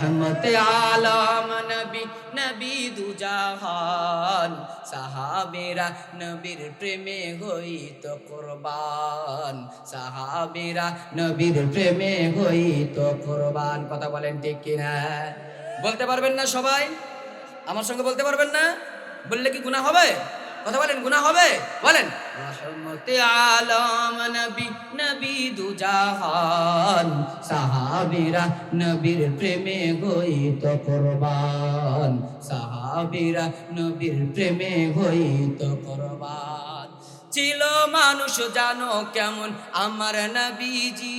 রহমতে আলম নবী নবী দুজাহান। সাহাবেরা নবীর প্রেমে হইত কোরবান। সাহাবেরা নবীর প্রেমে হইত কোরবান। কথা বলেন ঠিক কিনা? বলতে পারবেন না সবাই? আমার সঙ্গে বলতে পারবেন না? বললে কি গুণা হবে? কথা বলেন, গুনাহ হবে? বলেন। রহমতে আলম নবী নবী দুজাহান, সাহাবীরা নবীর প্রেমে হইত কোরবান, সাহাবীরা নবীর প্রেমে হইত কোরবান। ছিল মানুষ জানো কেমন? আমার নবীজি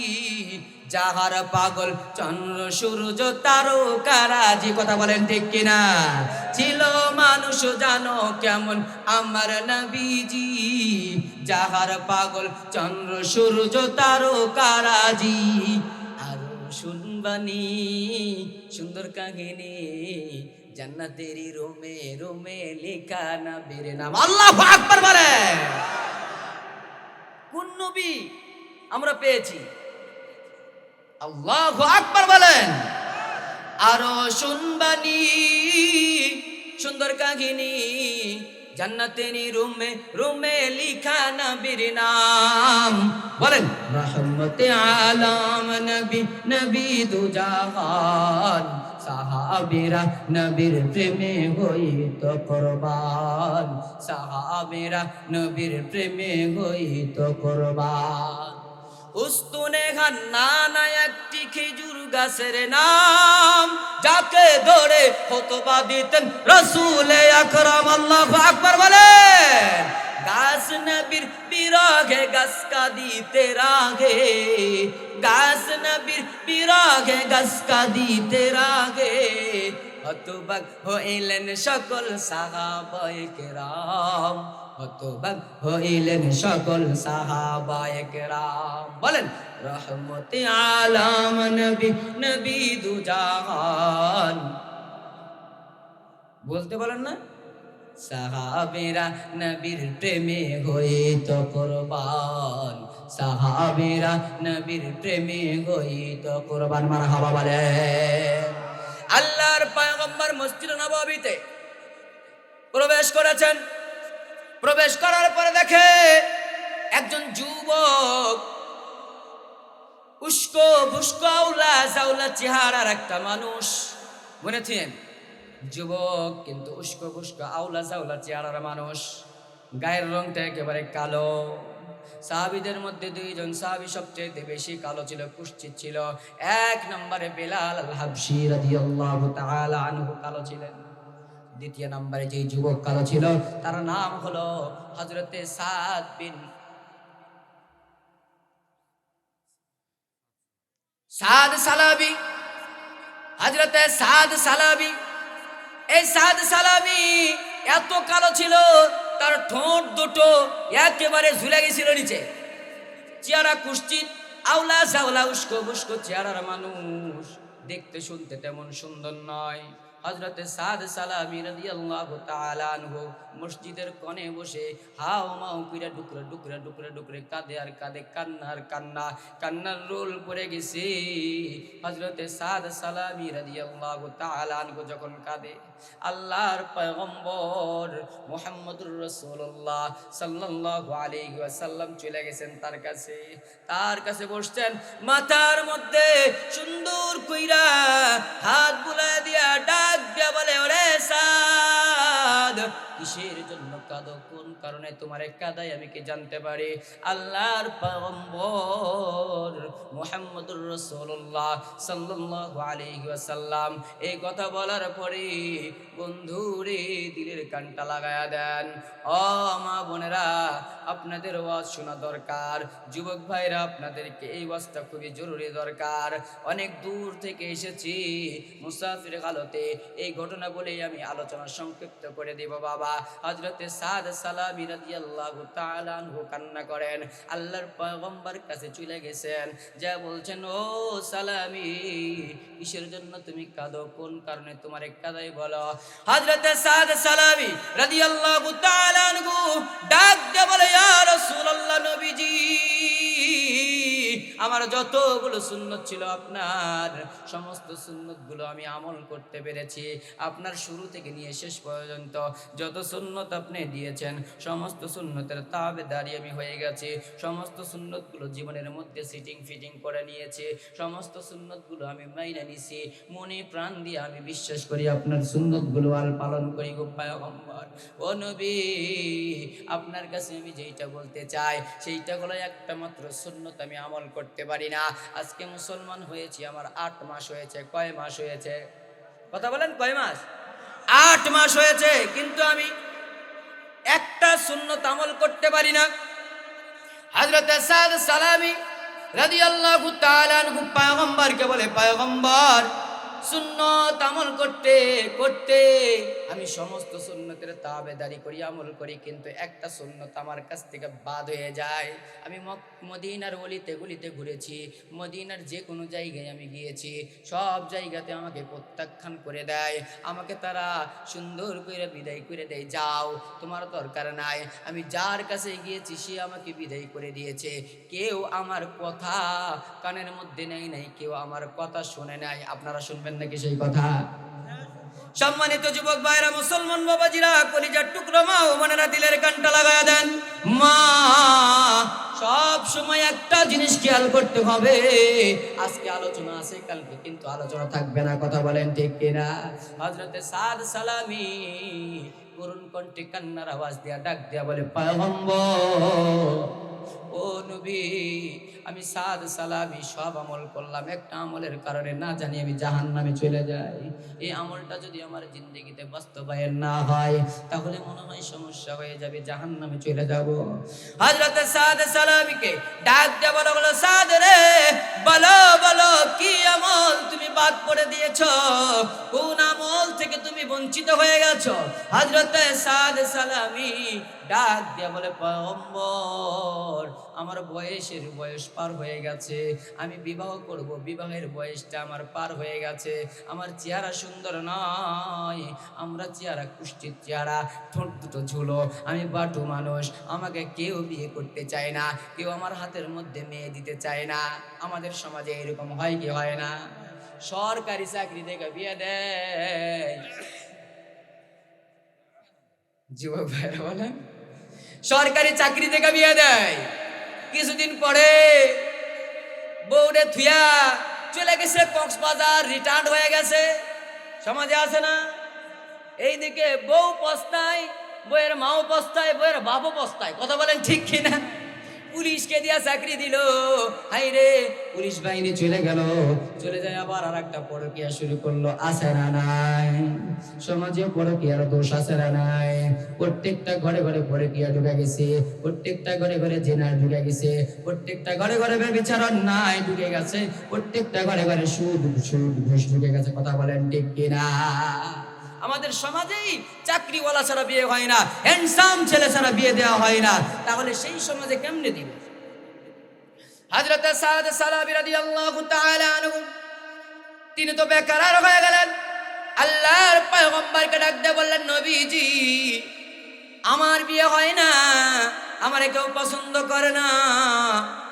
যাহার পাগল চন্দ্র, সূর্য, তারকারাজি, কথা বলেন ঠিক কিনা? ছিল মানুষ জানো কেমন? আমার নবীজি, যাহার পাগল চন্দ্র, সূর্য, তারকারাজি। আরও শুনবানি, সুন্দর কাহিনী, জান্নাতেরি রোমে রোমে লেখা না বেরে নাম। আল্লাহ আকবার বলে কোন নবী আমরা পেয়েছি? আল্লাহ আকবার বলেন। আরও শুনবানি, সুন্দর কাহিনী জান্নাতেনি রুমে রুমে লিখা নবীর নাম। বলেন, রহমতে আলম নবী নবী দুজাহান, সাহাবিরা নবীর প্রেমে হইত কোরবান। সাহাবিরা নবীর প্রেমে হইত কোরবান। উস্তুনে না একটি খেজুর গাছের নাম, যাকে ধরে হতবা দিতেন রসুলে আকরাম। আল্লাহ আকবার বলেন, গাছ নবীর বিরাগে গাছ কাঁদিতে রাগে, গাছ নবীর বিরাগে গাছ কাঁদিতে রাগে। হতবাক হইলেন সকল সাহাবায়ে কেরাম। হতবাক হইলেন সকল সাহাবায়ে কেরাম বলেন, রহমতে আলম নবী নবী দুজাহান। বলতে বলেন না, সাহাবেরা নবীর প্রেমে হইত কোরবান। সাহাবেরা নবীর প্রেমে হইত কোরবান। মারা হাবা বলে আল্লাহর পয়গম্বর মসজিদ নববীতে প্রবেশ করেছেন। প্রবেশ করার পরে দেখে একজন যুবক উস্কো ভুস্কো আউলা জাউলা চেহারার একটা মানুষ। বুঝেছেন? যুবক কিন্তু উস্কো ভুস্কো আউলা জাউলা চেহারার মানুষ। গায়ের রংটা একেবারে কালো। সাহাবিদের মধ্যে দুইজন সাহাবি সবচেয়ে বেশি কালো ছিল কুশ্চিত ছিল। এক নম্বরে বেলাল হাবশি রাদিয়াল্লাহু তাআলা আনহু কালো ছিলেন। দ্বিতীয় নম্বরে যে যুবক কালো ছিল, তার নাম হলো হযরতে সাদ বিন সাদ সালাবি। হযরতে সাদ সালাবি। এই সাদ সালাবি এত কালো ছিল, তার ঠোঁট দুটো একেবারে ঝুলে গেছিল নিচে। চেহারা কুশ্চিত আউলা জাউলা উস্কো বুস্কো চেহারার মানুষ। দেখতে শুনতে তেমন সুন্দর নয়। হজরতে সাদ সালামি রাদিয়াল্লাহু তাআলা আনহু মসজিদের কোণে বসে হাও মাও কইরা ডুকরে ডুকরে ডুকরে ডুকরে কাঁদে আর কাঁদে কান্নার কান্না, কান্নার রোল পড়ে গেছে। হজরতে সাদ সালামি রাদিয়াল্লাহু তাআলা আনহু যখন কাঁদে, আল্লাহর পয়গম্বর মুহাম্মদুর রাসূলুল্লাহ সাল্লাল্লাহু আলাইহি ওয়াসাল্লাম চলে গেছেন তার কাছে। তার কাছে বসছেন, মাথার মধ্যে সুন্দর কইরা হাত বুলায় দিয়া ডাক বলে, ওরে সাদ, কিসের জন্য কাঁদো? কোন কারণে কাদাই? আমি কি জানতে পারি? আল্লাহর এই কথা বলার পরে বন্ধুরে দিলের কানটা লাগায়া দেন। ও মা বোনেরা, আপনাদের ওয়াজ শোনা দরকার। যুবক ভাইরা, আপনাদেরকে এই ওয়াজটা খুবই জরুরি দরকার। অনেক দূর থেকে এসেছি, মুসাফির হালতে এই ঘটনা বলেই আমি আলোচনা সংক্ষিপ্ত করে দেব, বাবা। হজরতে সাদ সালামি আনহু কান্না করেন। আল্লাহর পয়গম্বর কাছে চলে গেছেন। যা বলছেন, ও সালামি, কিসের জন্য তুমি কাঁদো? কোন কারণে তোমার কাদাই বলো? হজরতে সাদ সালামি রাদিয়াল্লাহু তাআলা আনহু ডাক বলে, ইয়া রাসূলুল্লাহ, নবীজি আমার যতগুলো সুন্নত ছিল আপনার, সমস্ত সুন্নতগুলো আমি আমল করতে পেরেছি। আপনার শুরু থেকে নিয়ে শেষ পর্যন্ত যত সুন্নত আপনি দিয়েছেন, সমস্ত সুন্নতের তাবে দাঁড়িয়ে আমি হয়ে গেছি। সমস্ত সুন্নতগুলো জীবনের মধ্যে সিটিং ফিটিং করে নিয়েছি। সমস্ত সুন্নতগুলো আমি মাইনে নিছি। মনে প্রাণ দিয়ে আমি বিশ্বাস করি আপনার সুন্নতগুলো আল পালন করি গো পায়গম্বর। ও নবী, আপনার কাছে আমি যেইটা বলতে চাই, সেইটা হলো একটা মাত্র সুন্নত আমি আমল করতে পারি না। আজকে মুসলমান হয়েছি, আমার আট মাস হয়েছে। কয় মাস হয়েছে? কথা বলেন, কয় মাস? আট মাস হয়েছে, কিন্তু আমি একটা শূন্য আমল করতে পারি না। হযরত সাদ সালামি আনহু পয়গম্বরকে বলে, পয়গম্বর শূন্য আমল করতে করতে আমি সমস্ত সুন্নতের তাবেদারি করি, আমল করি, কিন্তু একটা সুন্নত আমার কাছ থেকে বাদ হয়ে যায়। আমি মদিনার অলিতে গলিতে ঘুরেছি, মদিনার যে কোনো জায়গায় আমি গিয়েছি, সব জায়গাতে আমাকে প্রত্যাখ্যান করে দেয়। আমাকে তারা সুন্দর করে বিদায় করে দেয়, যাও, তোমার দরকার নাই। আমি যার কাছে গিয়েছি, সে আমাকে বিদায় করে দিয়েছে। কেউ আমার কথা কানের মধ্যে নেই নাই, কেউ আমার কথা শুনে নাই। আপনারা শুনবেন নাকি সেই কথা? সম্মানিত যুবক ভাইরা, মুসলমান বাবাজিরা, কলিজার টুকরো মা ও মনেরা দিলের কানটা লাগায় দেন। মা, সব সময় একটা জিনিস খেয়াল করতে হবে। আজকে আলোচনা আছে, কালকে কিন্তু আলোচনা থাকবে না, কথা বলেন ঠিক কিনা? হজরতে সাদ সালামি করুণ কণ্ঠে কান্নার আওয়াজ দিয়া ডাক দিয়া বলে, পায়গম্বর ও নবী, আমি সাদ সালামি সব আমল করলাম। একটা আমলের কারণে না জানি আমি জাহান নামে চলে যাই। এই আমলটা যদি আমার জিন্দগিতে বাস্তবায়ন না হয়, তাহলে মনে হয় সমস্যা হয়ে যাবে জাহান নামে চলে যাব। হজরত সাদ সালামিকে ডাক দেওয়া বলো বলো সাদ রে, বলো বলো, কি আমল তুমি বাদ করে দিয়েছ? বঞ্চিত হয়ে গেছো? হজরত সাদ সালামি ডাক দিয়া বলে, পয়গম্বর, আমার বয়সের বয়স পার হয়ে গেছে। আমি বিবাহ করব। বিবাহের বয়সটা আমার পার হয়ে গেছে। আমার চেহারা সুন্দর নয়। আমরা চেহারা, কুষ্টির চেহারা, ঠোঁট দুটো ঝুলো। আমি বাটু মানুষ। আমাকে কেউ বিয়ে করতে চায় না। কেউ আমার হাতের মধ্যে মেয়ে দিতে চায় না। আমাদের সমাজে এরকম হয় কি হয় না? সরকারি চাকরি থেকে বিয়ে দেয়। যুবক ভাইরা বলেন। সরকারি চাকরি থেকে বিয়ে দেয়। কিছুদিন পরে বউরে থুয়া চলে গেছে কক্সবাজার রিটায়ার্ড হয়ে গেছে। সমাজে আছে না? এইদিকে বউ পস্তায় বইয়ের মাও পস্তায় বইয়ের বাবু পস্তায়। কথা বলেন ঠিক কিনা পুলিশকে দিয়া চাকরি দিল। হাই রে পুলিশ বাহিনী চলে গেল। চলে যায় আবার আর একটা পরকিয়া শুরু করল। আছে না নাই? সমাজে পরকিয়ার দোষ আছে না নাই? প্রত্যেকটা ঘরে ঘরে পরকিয়া ঢুকে গেছে? প্রত্যেকটা ঘরে ঘরে জেনার ঢুকে গেছে? প্রত্যেকটা ঘরে ঘরে বিচারণ নাই ঢুকে গেছে? প্রত্যেকটা ঘরে ঘরে সুদ সুদ, ঘুষ ঢুকে গেছে, কথা বলেন ঠিক কিনা? আমাদের সমাজেই চাকরিওয়ালা ছাড়া বিয়ে হয় না হ্যান্ডসাম ছেলে ছাড়া বিয়ে দেওয়া হয় না। তাহলে সেই সমাজে কেমনে দিবে? হযরত সাদ সালাবি রাদিয়াল্লাহু তাআলা আনহু, তিনি তো বেকার হয়ে গেলেন। আল্লাহর পয়গম্বরকে ডাক দিয়ে বললেন, নবীজি, আমার বিয়ে হয় না, আমারে কেউ পছন্দ করে না।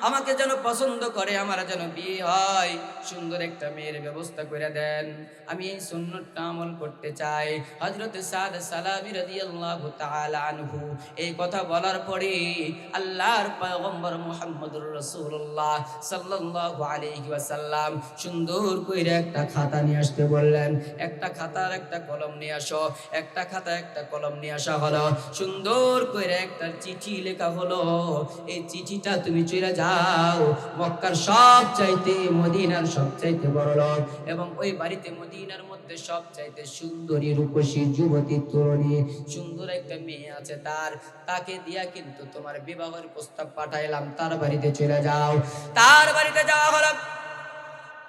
আমাকে যেন পছন্দ করে, আমার যেন বিয়ে হয়। সুন্দর একটা মেয়ের ব্যবস্থা করে দেন। আমি এই সুন্নতটা আমল করতে চাই। হযরত সাদ সালামি রাদিয়াল্লাহু তাআলা আনহু, এই কথা বলার পরে আল্লাহর পয়গম্বর মুহাম্মদুর রাসূলুল্লাহ সাল্লাল্লাহু আলাইহি ওয়াসাল্লাম সুন্দর কইরা একটা খাতা নিয়ে আসতে বললেন। একটা খাতা আর একটা কলম নিয়ে আসো। একটা খাতা একটা কলম নিয়ে আসা হলো। সুন্দর কইরা একটা চিঠি লেখা হলো। এই চিঠিটা তুমি চলে যাও। মক্কার সব চাইতে মদিনার সব চাইতে বড় লোক এবং ওই বাড়িতে মদিনার মধ্যে সব চাইতে সুন্দরী রূপসী যুবতী তরুণী, সুন্দর একটা মেয়ে আছে তার। তাকে দিয়া কিন্তু তোমার বিবাহের প্রস্তাব পাঠাইলাম। তার বাড়িতে চলে যাও। তার বাড়িতে যাওয়া হলো।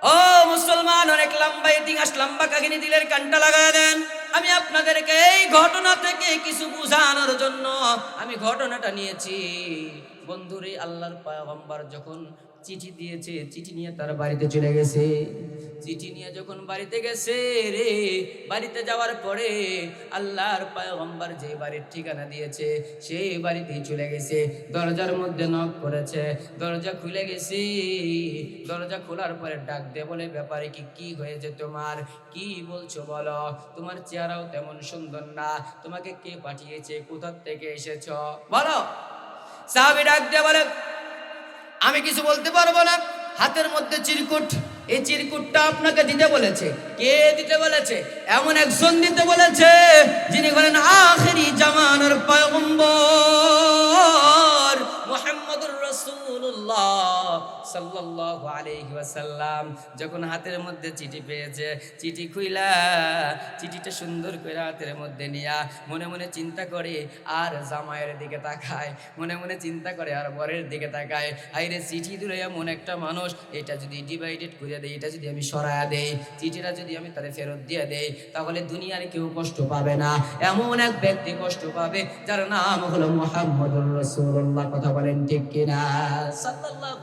ও মুসলমান, অনেক লম্বা ইতিহাস, লম্বা কাহিনী দিলের কানটা লাগায় দেন। আমি আপনাদেরকে এই ঘটনা থেকে কিছু বোঝানোর জন্য আমি ঘটনাটা নিয়েছি। বন্ধুরে আল্লাহর পয়গম্বর যখন চিঠি দিয়েছে, চিঠি নিয়ে তার বাড়িতে চলে গেছে। চিঠি নিয়ে যখন বাড়িতে গেছে রে, বাড়িতে যাওয়ার পরে আল্লাহর পায়গম্বর যে বাড়ির ঠিকানা দিয়েছে সেই বাড়িতেই চলে গেছে। দরজার মধ্যে নক করেছে, দরজা খুলে গেছে। দরজা খোলার পরে ডাক দে বলে, ব্যাপারে কি কি হয়েছে তোমার? কি বলছো বলো? তোমার চেহারাও তেমন সুন্দর না। তোমাকে কে পাঠিয়েছে? কোথার থেকে এসেছ? বলো। সাহাবি ডাক দিয়ে বলে, আমি কিছু বলতে পারব না। হাতের মধ্যে চিরকুট। এই চিরকুটটা আপনাকে দিতে বলেছে। কে দিতে বলেছে? এমন একজন দিতে বলেছে, যিনি বলেন, আখেরি জামানার পয়গম্বর মুহাম্মদুর রাসূলুল্লাহ। সাল্লাল্লাহু আলাইহি ওয়াসাল্লাম যখন হাতের মধ্যে চিঠি পেয়েছে, চিঠি খুইলা, চিঠিটা সুন্দর করে হাতের মধ্যে নিয়া মনে মনে চিন্তা করে, আর জামাইয়ের দিকে তাকায়, মনে মনে চিন্তা করে, আর বরের দিকে তাকায় আইরে চিঠি দূরে এমন একটা মানুষ, এটা যদি ডিভাইডেড করে দেয় এটা যদি আমি সরায়া দেই, চিঠিটা যদি আমি তাদের ফেরত দিয়ে দেই, তাহলে দুনিয়ার কেউ কষ্ট পাবে না। এমন এক ব্যক্তি কষ্ট পাবে, যার নাম হলো মুহাম্মদুর রাসূলুল্লাহ, কথা বলেন ঠিক কিনা?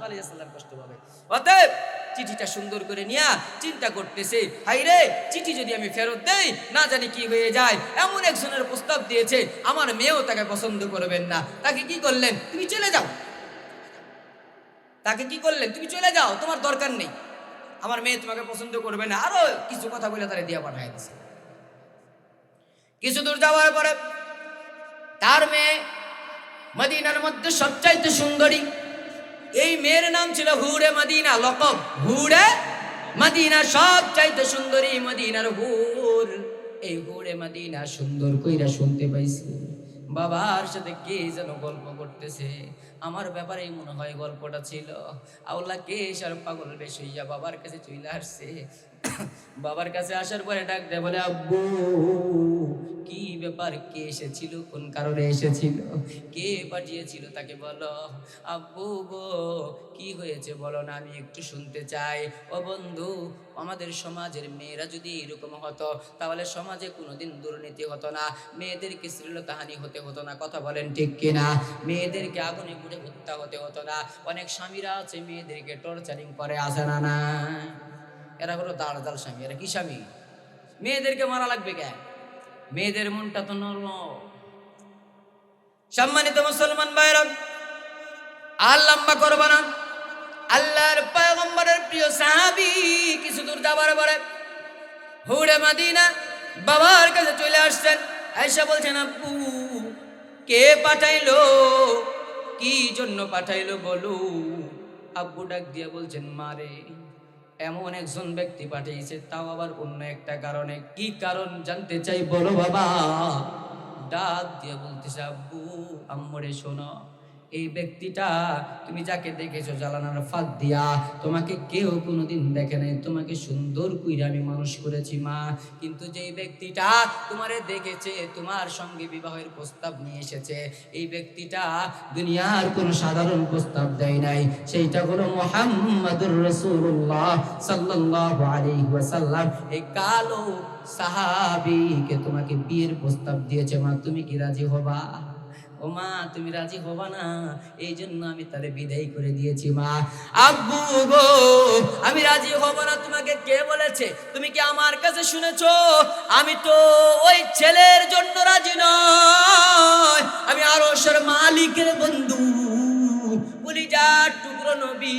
আলাইহি ওয়াসাল্লাম কষ্ট পাবে। অতএব চিঠিটা সুন্দর করে নিয়া চিন্তা করতেছে হাই রে, চিঠি যদি আমি ফেরত দেই, না জানি কি হয়ে যায়। এমন একজনের প্রস্তাব দিয়েছে, আমার মেয়েও তাকে পছন্দ করবেন না। তাকে কি করলেন? তুমি চলে যাও। তাকে কি করলেন? তুমি চলে যাও, তোমার দরকার নেই। আমার মেয়ে তোমাকে পছন্দ করবে না। আরও কিছু কথা বলে তারা দিয়া পাঠাই দিছে। কিছু দূর যাওয়ার পরে তার মেয়ে মদিনার মধ্যে সবচাইতে সুন্দরী এই মেয়ের নাম ছিল হুরে মদিনা, লকব। হুরে মদিনা সব চাইতে সুন্দরী মদিনার হুর। এই হুরে মদিনা সুন্দর কইরা শুনতে পাইছি। বাবার সাথে কে যেন গল্প করতেছে। আমার ব্যাপারে মনে হয় গল্পটা ছিল। আউলা কে সার পাগল বেশ হইয়া বাবার কাছে চলে আসছে। বাবার কাছে আসার পরে ডাক দেয় বলে, আব্বু, কি ব্যাপার? কে এসেছিল? কোন কারণে এসেছিল? কে পাঠিয়েছিল? তাকে বলো। আব্বু গো, কি হয়েছে বলো না? আমি একটু শুনতে চাই। ও বন্ধু, আমাদের সমাজের মেয়েরা যদি এরকম হতো, তাহলে সমাজে কোনোদিন দুর্নীতি হতো না। মেয়েদেরকে শ্লীলতাহানি হতে হতো না। কথা বলেন ঠিক কিনা? মেয়েদেরকে আগুনে পুড়ে হত্যা হতে হতো না। অনেক স্বামীরা আছে, মেয়েদেরকে টর্চারিং করে, আসে না না। এরা হলো দাঁড় দাল স্বামী। এরা কি স্বামী? মেয়েদেরকে মারা লাগবে কেন? মেয়েদের মনটা তো নরম। সম্মানিত মুসলমান ভাইরা আর লম্বা করব না। আল্লাহর পয়গম্বরের প্রিয় সাহাবী কিছু দূর যাবার পরে হুড়ে মাদিনা বাবার কাছে চলে আসছেন। আয়সা বলছেন আব্বু কে পাঠাইলো? কি জন্য পাঠাইলো বলো? আব্বু ডাক দিয়ে বলছেন মারে এমন একজন ব্যক্তি পাঠিয়েছে, তাও আবার অন্য একটা কারণে। কি কারণ জানতে চাই বলো বাবা? ডাক দিয়ে বলতেছে, আব্বু, আম্মরে শোনো। এই ব্যক্তিটা, তুমি যাকে দেখেছ জ্বালানার ফাঁক দিয়া, তোমাকে কেউ কোনোদিন দেখে নাই। তোমাকে সুন্দর কইরা আমি মানুষ করেছি, মা। কিন্তু যেই ব্যক্তিটা তোমারে দেখেছে, তোমার সঙ্গে বিবাহের প্রস্তাব নিয়ে এসেছে, এই ব্যক্তিটা দুনিয়ার কোনো সাধারণ প্রস্তাব দেয় নাই। সেইটা হলো মোহাম্মদুর রসুল্লাহ সাল্লাল্লাহু আলাইহি ওয়াসাল্লাম। এই কালো সাহাবীকে তোমাকে বিয়ের প্রস্তাব দিয়েছে, মা। তুমি কি রাজি হবা? ও মা তুমি রাজি হবা না? এই জন্য আমি তারে বিদায় করে দিয়েছি, মা। আব্বু গো, আমি রাজি হব না, তোমাকে কে বলেছে? তুমি কি আমার কাছে শুনেছো? আমি তো ওই ছেলের জন্য রাজি নয় আমি আরও মালিকের বন্ধু। বলি যা টুকরো নবী,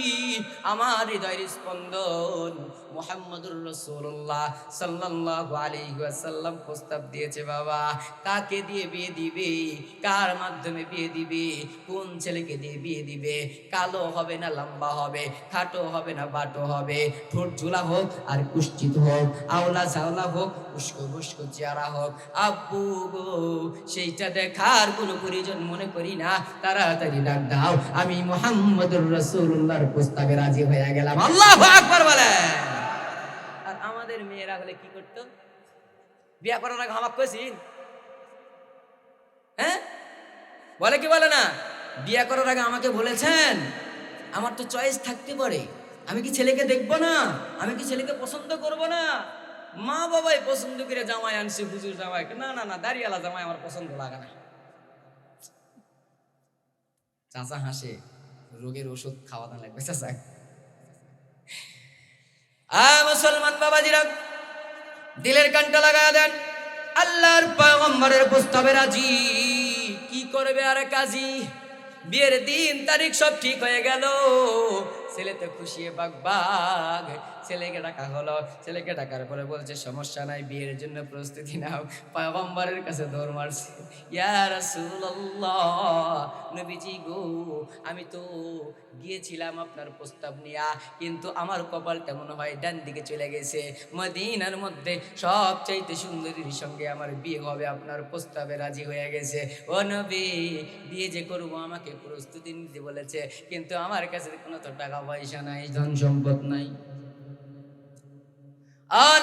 আমার হৃদয়ের স্পন্দন। মোহাম্মদুর রসুল্লাহ সাল্লাল্লাহু আলাইহি ওয়াসাল্লাম প্রস্তাব দিয়েছে, বাবা। কাকে দিয়ে বিয়ে দিবে? কার মাধ্যমে বিয়ে দিবে? কোন ছেলেকে দিয়ে বিয়ে দিবে? কালো হবে না লম্বা হবে? খাটো হবে না বাটো হবে? ঠোঁট ঝুলা হোক আর কুষ্ঠিত হোক, আওলা ঝাওলা হোক, উস্কো বুস্কো চেহারা হোক। আব্বু গো, সেইটা দেখার কোনো প্রয়োজন মনে করি না। তাড়াতাড়ি ডাক দাও। আমি মোহাম্মদুর রসুল্লাহর প্রস্তাবে রাজি হয়ে গেলাম। আল্লাহ আকবার বলে আমাদের মেয়েরা হলে কি করতো? বিয়া করার আগে হামাক কইছিন হ্যাঁ? বলে কি বলে না? বিয়া করার আগে আমাকে বলেছেন, আমার তো চয়েস থাকতে পারে। আমি কি ছেলেকে দেখব না? আমি কি ছেলেকে পছন্দ করব না? মা বাবাই পছন্দ করে জামাই আনছে, হুজুর জামাই। না না না দাঁড়িয়ালা জামাই আমার পছন্দ লাগে না। চাচা হাসে, রোগের ওষুধ খাওয়ানো লাগবে, চাচা। মুসলমান বাবাজিরা, দিলের কানটা লাগায় দেন। আল্লাহর পয়গম্বরের প্রস্তাবে রাজি। কি করবে আর কাজী? বিয়ের দিন তারিখ সব ঠিক হয়ে গেল। ছেলেতে খুশিয়ে বাগ বাগ ছেলেকে ডাকা হলো। ছেলেকে ডাকার পরে বলছে, সমস্যা নাই, বিয়ের জন্য প্রস্তুতি নাও। পয়গম্বরের কাছে দৌড় মারছে, ইয়া রাসূলুল্লাহ, নবীজি গো, আমি তো গিয়েছিলাম আপনার প্রস্তাব নিয়া, কিন্তু আমার কপাল তেমন হয় ডান দিকে চলে গেছে। মদিনার মধ্যে সবচাইতে সুন্দরীর সঙ্গে আমার বিয়ে হবে, আপনার প্রস্তাবে রাজি হয়ে গেছে। ও নবী, বিয়ে যে করব, আমাকে প্রস্তুতি নিতে বলেছে, কিন্তু আমার কাছে কোনো তো টাকা পয়সা নাই ধন সম্পদ নাই।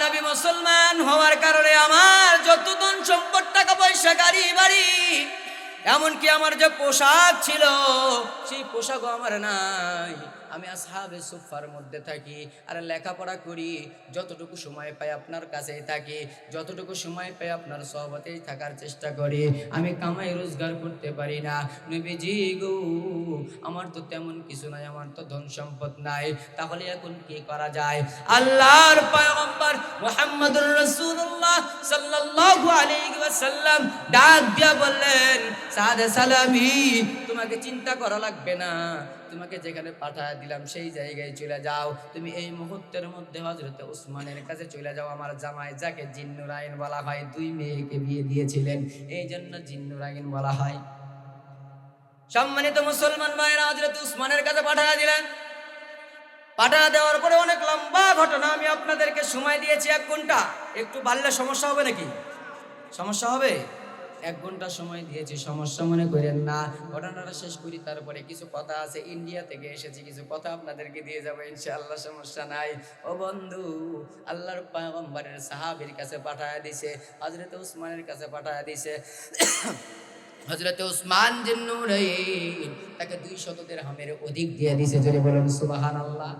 নবী মুসলমান হওয়ার কারণে আমার যত ধন সম্পদ, টাকা পয়সা, গাড়ি, বাড়ি, এমনকি আমার যে পোশাক ছিল, সেই পোশাকও আমার নাই। আমি আসহাবে সুফার মধ্যে থাকি, আর লেখাপড়া করি, যতটুকু সময় পাই আপনার কাছেই থাকি, যতটুকু সময় পাই আপনার সহবতেই থাকার চেষ্টা করি। আমি কামাই রোজগার করতে পারি না। নবীজি গো, আমার তো তেমন কিছু নাই, আমার তো ধন সম্পদ নাই। তাহলে এখন কি করা যায়? আল্লাহর পয়গম্বর মুহাম্মদুর রাসূলুল্লাহ সাল্লাল্লাহু আলাইহি ওয়াসাল্লাম ডাক দিয়া বললেন, সাদে সালামি, তোমাকে চিন্তা করা লাগবে না। তোমাকে যেখানে পাঠায় দিলাম, সেই জায়গায় চলে যাও। তুমি এই মুহূর্তের মধ্যে হজরত উসমানের কাছে চলে যাও। আমার জামাই যাকে জিন্নুরাইন বলা হয়, দুই মেয়েকে বিয়ে দিয়েছিলেন। এই জন্য জিন্নুরাইন বলা হয়। সম্মানিত মুসলমান ভাইরা হজরত উসমানের কাছে পাঠায় দিলেন। পাঠায় দেওয়ার পরে অনেক লম্বা ঘটনা আমি আপনাদেরকে সময় দিয়েছি এক ঘণ্টা। একটু বাড়লে সমস্যা হবে নাকি? সমস্যা হবে? এক ঘণ্টা সময় দিয়েছি, সমস্যা মনে করেন না। ঘটনাটা শেষ করি, তারপরে কিছু কথা আছে ইন্ডিয়া থেকে এসেছি, কিছু কথা আপনাদেরকে দিয়ে যাব, ইনশাআল্লাহ সমস্যা নাই। ও বন্ধু, আল্লাহর পয়গম্বরের সাহাবীর কাছে পাঠায় দিছে হজরত উসমানের কাছে পাঠায় দিছে। হজরত উসমান জিন্নুরাইন তাকে দুই শতদের হামের অধিক দিয়ে দিছে যদি বলেন সুবাহান আল্লাহ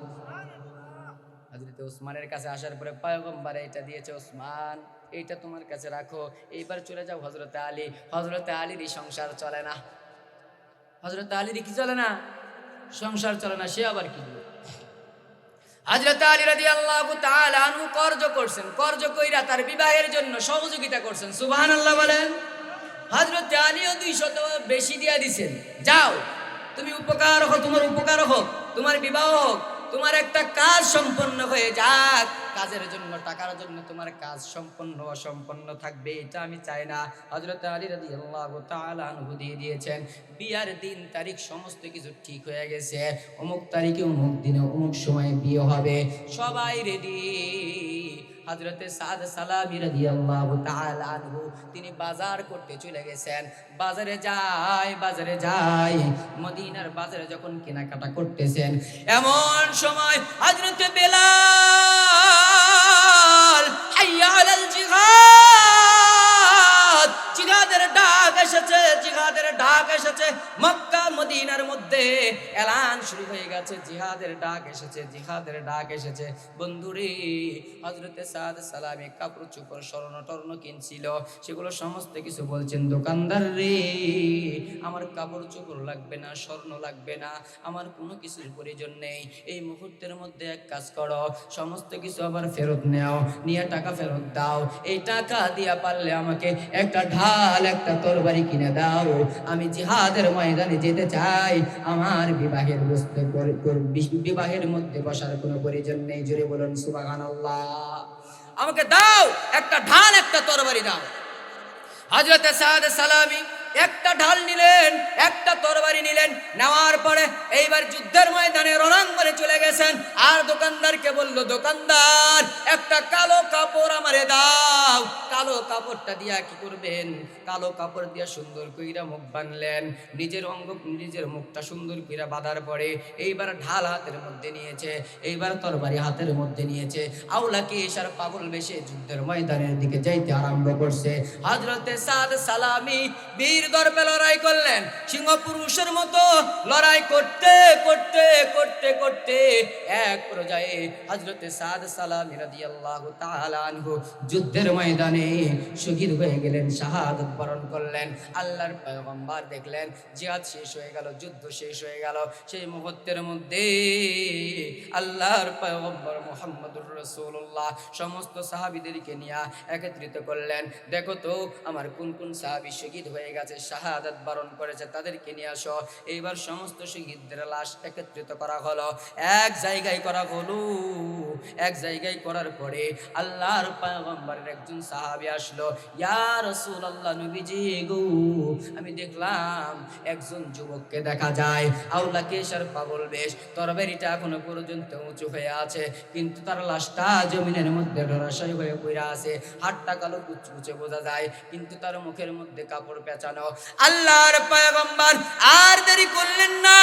হজরত উসমানের কাছে আসার পরে পয়গম্বর এটা দিয়েছে উসমান। এইটা তোমার কাছে রাখো। এইবার চলে যাও হজরত আলী। হজরত আলীরই সংসার চলে না। হজরত আলীরই কি চলে না? সংসার চলে না, সে আবার কি? হজরত করছেন। কইরা তার বিবাহের জন্য সহযোগিতা করছেন। আল্লাহ বলেন হজরত আলীও বেশি দিয়া যাও, তুমি উপকার হোক, তোমার উপকার হোক, তোমার বিবাহ হোক তোমার একটা কাজ সম্পন্ন হয়ে যাক। কাজের জন্য, টাকার জন্য তোমার কাজ সম্পন্ন, অসম্পন্ন থাকবে, এটা আমি চাই না। হজরত আলী রাজি আল্লাহ তালু দিয়ে দিয়েছেন, বিয়ার দিন তারিখ সমস্ত কিছু ঠিক হয়ে গেছে। অমুক তারিখে অমুক দিনে অমুক সময়ে বিয়ে হবে। সবাই রেডি হজরতে সাদ সালামি রাদিয়াল্লাহু তাআলা তিনি বাজার করতে চলে গেছেন। বাজারে যায় বাজারে যায়। মদিনার বাজারে যখন কেনাকাটা করতেছেন, এমন সময় হজরতে বেলাল জিহাদের ডাক এসেছে। মক্কা, মদিনার মধ্যে এলান শুরু হয়ে গেছে। জিহাদের ডাক এসেছে, জিহাদের ডাক এসেছে। বন্ধুরে হজরতে সাদ সালামে কাপড়, চুপড়, স্বর্ণ, টর্ণ কিনছিল। সেগুলো সমস্ত কিছু বলছেন, দোকানদার রে, আমার কাপড়, চুপড় লাগবে না, স্বর্ণ লাগবে না, আমার কোনো কিছুর প্রয়োজন নেই। এই মুহূর্তের মধ্যে এক কাজ করো, সমস্ত কিছু আবার ফেরত নেও, নিয়ে টাকা ফেরত দাও। এই টাকা দিয়া পারলে আমাকে একটা ঢাল, একটা তরবারি কিনে দাও। আমি জিহাদের ময়দানে যেতে চাই। আমার বিবাহের বসতে বিবাহের মধ্যে বসার কোনো প্রয়োজন নেই। জুড়ে বলুন সুবাগান আমাকে দাও, একটা ঢাল একটা তরবারি দাও। হজরত সাদ সালামি একটা ঢাল নিলেন, একটা তরবারি নিলেন, নেওয়ার পরে এইবার যুদ্ধের ময়দানে রণাঙ্গনে চলে গেছেন। আর দোকানদারকে বলল, দোকানদার, একটা কালো কাপড় আমারে দাও। কালো কাপড়টা দিয়া কি করবেন? কালো কাপড় দিয়া সুন্দর কইরা মুখ বানলেন। নিজের অঙ্গ, নিজের মুখটা সুন্দর কইরা বাঁধার পরে এইবার ঢাল হাতের মধ্যে নিয়েছে, এইবার তরবারি হাতের মধ্যে নিয়েছে। আউলাকে এসার পাগল বেশে যুদ্ধের ময়দানের দিকে যাইতে আরম্ভ করছে। হজরতে সাদ সালামি, বীর দর্পে লড়াই করলেন। সিংহ পুরুষের মতো লড়াই করতে করতে করতে করতে এক পর্যায়ে হজরতে সাদ সালামি রাদিয়াল্লাহু যুদ্ধের ময়দানে শহীদ হয়ে গেলেন, শাহাদত বরণ করলেন। আল্লাহর পয়গম্বর দেখলেন, জিহাদ শেষ হয়ে গেল, যুদ্ধ শেষ হয়ে গেল। সেই মুহূর্তের মধ্যে আল্লাহর পয়গম্বর মোহাম্মদুর রসুল্লাহ সমস্ত সাহাবিদেরকে নিয়ে একত্রিত করলেন। দেখো তো, আমার কোন কোন সাহাবি শহীদ হয়ে গেছে শাহাদাত বরণ করেছে, তাদেরকে নিয়ে আসো। এইবার সমস্ত শহীদদের লাশ একত্রিত করা হলো। এক জায়গায় করা হলো। এক জায়গায় করার পরে আল্লাহর পয়গম্বরের একজন সাহাবী আসলো। ইয়া রাসূলুল্লাহ নবীজি গো, আমি দেখলাম একজন যুবককে দেখা যায়। আউলা কেশার পাগল বেশ, তরবারিটা এখনও পর্যন্ত উঁচু হয়ে আছে, কিন্তু তার লাশটা জমিনের মধ্যে ধরাশায়ী হয়ে পড়ে আছে। হাতটা কালো কুচকুচে বোঝা যায়, কিন্তু তার মুখের মধ্যে কাপড় পেঁচানো আল্লাহর পয়গম্বর, আর দেরি করলেন না।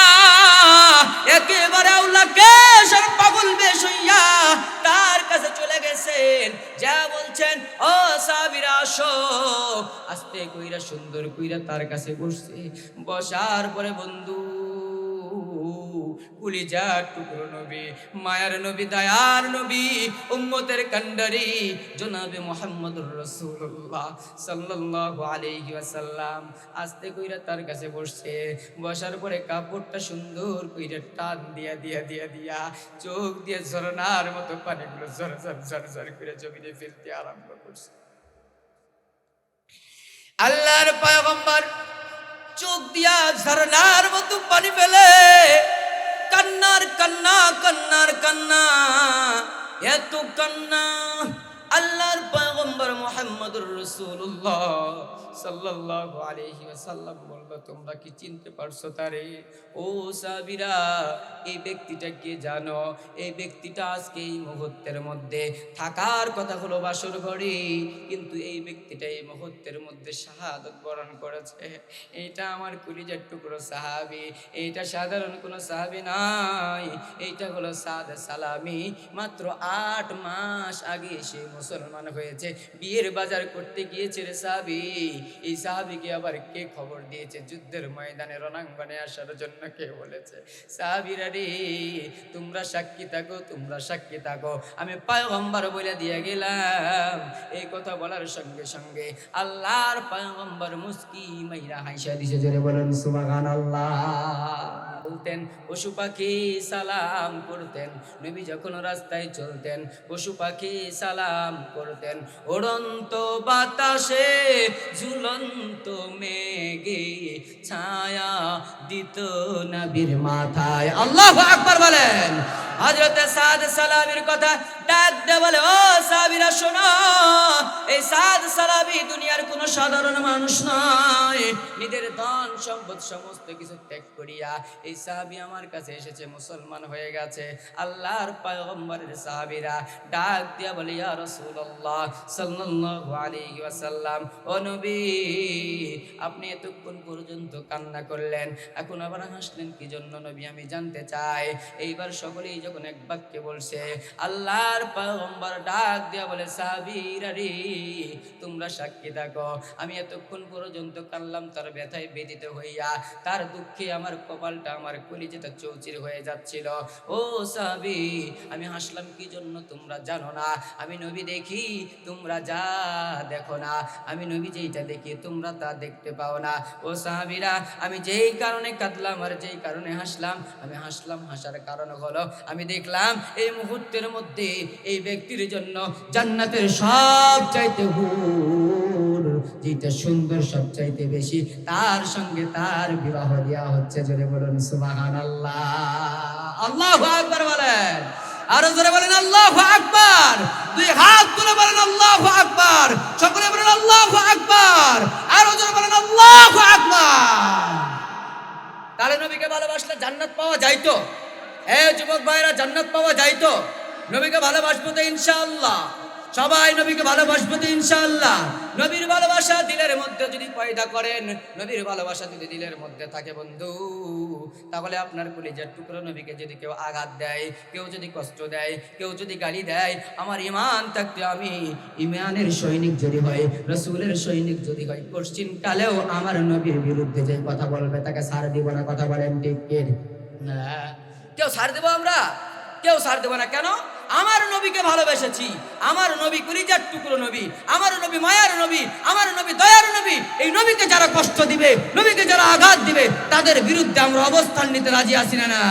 একেবারে আউলা কেশার পাগল বেশ হইয়া তার কাছে চলে গেছেন। যা বলছেন, ও সাবিরা আসো। আস্তে কইরা, সুন্দর কইরা তার কাছে বসছে। বসার পরে বন্ধু টুকরো নবী, মায়ার নবী নবী, উম্মতের কান্ডারি জনাবে মোহাম্মদুর সাল্লাল্লাহু আলাইহি আস্তে কইরা তার কাছে বসছে, বসার পরে কাপড়টা সুন্দর কইরা টান দিয়া দিয়া দিয়া দিয়া, চোখ দিয়ে ঝরনার মতো পানিগুলো ঝর ঝর ঝর ঝর করে জমিনে ফেলতে আরম্ভ করছে। আল্লাহর পয়গম্বর চোখ দিয়া ঝরনার মতো পানি ফেলে কান্নার কান্না কান্নার কান্না এত কান্না আল্লাহর পয়গম্বর মোহাম্মদুর রাসূলুল্লাহ সাল্লাল্লাহু আলাইহি ওয়াসাল্লাম বলল, তোমরা কি চিনতে পারছ তারে? ও সাবিরা এই ব্যক্তিটা কে জানো? এই ব্যক্তিটা আজকে এই মুহূর্তের মধ্যে থাকার কথা হলো বাসর ঘরে, কিন্তু এই ব্যক্তিটা এই মুহূর্তের মধ্যে শাহাদত বরণ করেছে। এইটা আমার কুলিজার টুকরো সাহাবি, এইটা সাধারণ কোনো সাহাবি নাই, এইটা হলো সাদ সালামি। মাত্র আট মাস আগে সে মুসলমান হয়েছে, বিয়ের বাজার করতে গিয়েছে রে সাহাবি। এই সাহাবিকে আবার কে খবর দিয়েছে? যুদ্ধের ময়দানে রণাঙ্গনে আসার জন্য কে বলেছে? সাহাবিরা রে, তোমরা সাক্ষী থাকো, তোমরা সাক্ষী থাকো। আমি পায়গম্বর বলে দিয়ে গেলাম। এই কথা বলার সঙ্গে সঙ্গে আল্লাহর পায়গম্বর মুস্কি মাইরা হাইসা দিছে, জোরে বলেন, সুবহানাল্লাহ। বলতেন, পশু পাখি সালাম করতেন। নবী যখন রাস্তায় চলতেন, পশু পাখি সালাম করতেন। ওড়ন্ত বাতাসে ঝুলন্ত মেঘে ছায়া দিত নবীর মাথায়। আল্লাহ আকবার বলেন। হজরতে সাদ সালামের কথা ডাক বলে, ও সাবিরা শোনো, এই সাদ সালাবি দুনিয়ার কোনো সাধারণ মানুষ নয়। নিজের ধন, সম্পদ, সমস্ত কিছু ত্যাগ করিয়া এই সাহাবি আমার কাছে এসেছে, মুসলমান হয়ে গেছে। আল্লাহর পয়গম্বরের সাহাবিরা ডাক দিয়া বলে, ইয়া রাসূলুল্লাহ সাল্লাল্লাহু আলাইহি ওয়াসাল্লাম, ও নবী, আপনি এতক্ষণ পর্যন্ত কান্না করলেন, এখন আবার হাসলেন, কি জন্য নবী? আমি জানতে চাই। এইবার সকলেই যখন এক বাক্যে বলছে, আল্লাহর পয়গম্বর ডাক দিয়া বলে সাহাবীরা রে তোমরা সাক্ষী থাকো। আমি এতক্ষণ পর্যন্ত কানলাম তার ব্যথায় বেদিত হইয়া। তার দুঃখে আমার কপালটা, আমার কলিজেটা চৌচির হয়ে যাচ্ছিল। ও সাহাবি আমি হাসলাম, কি জন্য তোমরা জানো না? আমি নবী দেখি, তোমরা যা দেখো না। আমি নবী যেইটা দেখি, তোমরা তা দেখতে পাও না। ও সাহাবিরা, আমি যেই কারণে কাঁদলাম আর যেই কারণে হাসলাম, আমি হাসলাম, হাসার কারণ হলো, আমি দেখলাম, এই মুহূর্তের মধ্যে এই ব্যক্তির জন্য জান্নাতের সব চাইতে হুর, যেটা সুন্দর সব চাইতে বেশি, তার সঙ্গে তার বিবাহ দেওয়া হচ্ছে, জোরে বলুন সুবাহান আল্লাহ আল্লাহ আকবার বলেন। আরও জোরে বলেন, আল্লাহ আকবার। দুই হাত তুলে বলেন, আল্লাহ আকবার। সকলে বলেন, আল্লাহ আকবার। আরও জোরে বলেন, আল্লাহ আকবার। তাহলে নবীকে ভালোবাসলে জান্নাত পাওয়া যাইতো। এ যুবক ভাইরা, জান্নাত পাওয়া যাইতো। নবীকে ভালোবাসবো তো ইনশাআল্লাহ। সবাই নবীকে ভালোবাসবো তো ইনশাআল্লাহ। নবীর ভালোবাসা দিলের মধ্যে যদি পয়দা করেন, নবীর ভালোবাসা যদি দিলের মধ্যে থাকে বন্ধু, তাহলে আপনার কলিজার টুকরো নবীকে যদি কেউ আঘাত দেয়, কেউ যদি কষ্ট দেয়, কেউ যদি গালি দেয়, আমার ইমান থাকতে আমি ইমানের সৈনিক যদি হয় রসুলের সৈনিক যদি হয় পশ্চিম কালেও আমার নবীর বিরুদ্ধে যে কথা বলবে, তাকে সার দিব না, কথা বলেন ঠিক কেউ সার দেবো আমরা? কেউ সার দেবো না, কেন? আমার নবীকে ভালোবেসেছি। আমার নবী কলিজার টুকরো নবী, আমার নবী মায়ার নবী, আমার নবী দয়ার নবী, এই নবীকে যারা কষ্ট দিবে, নবীকে যারা আঘাত দিবে, তাদের বিরুদ্ধে আমরা অবস্থান নিতে রাজি আছি না না?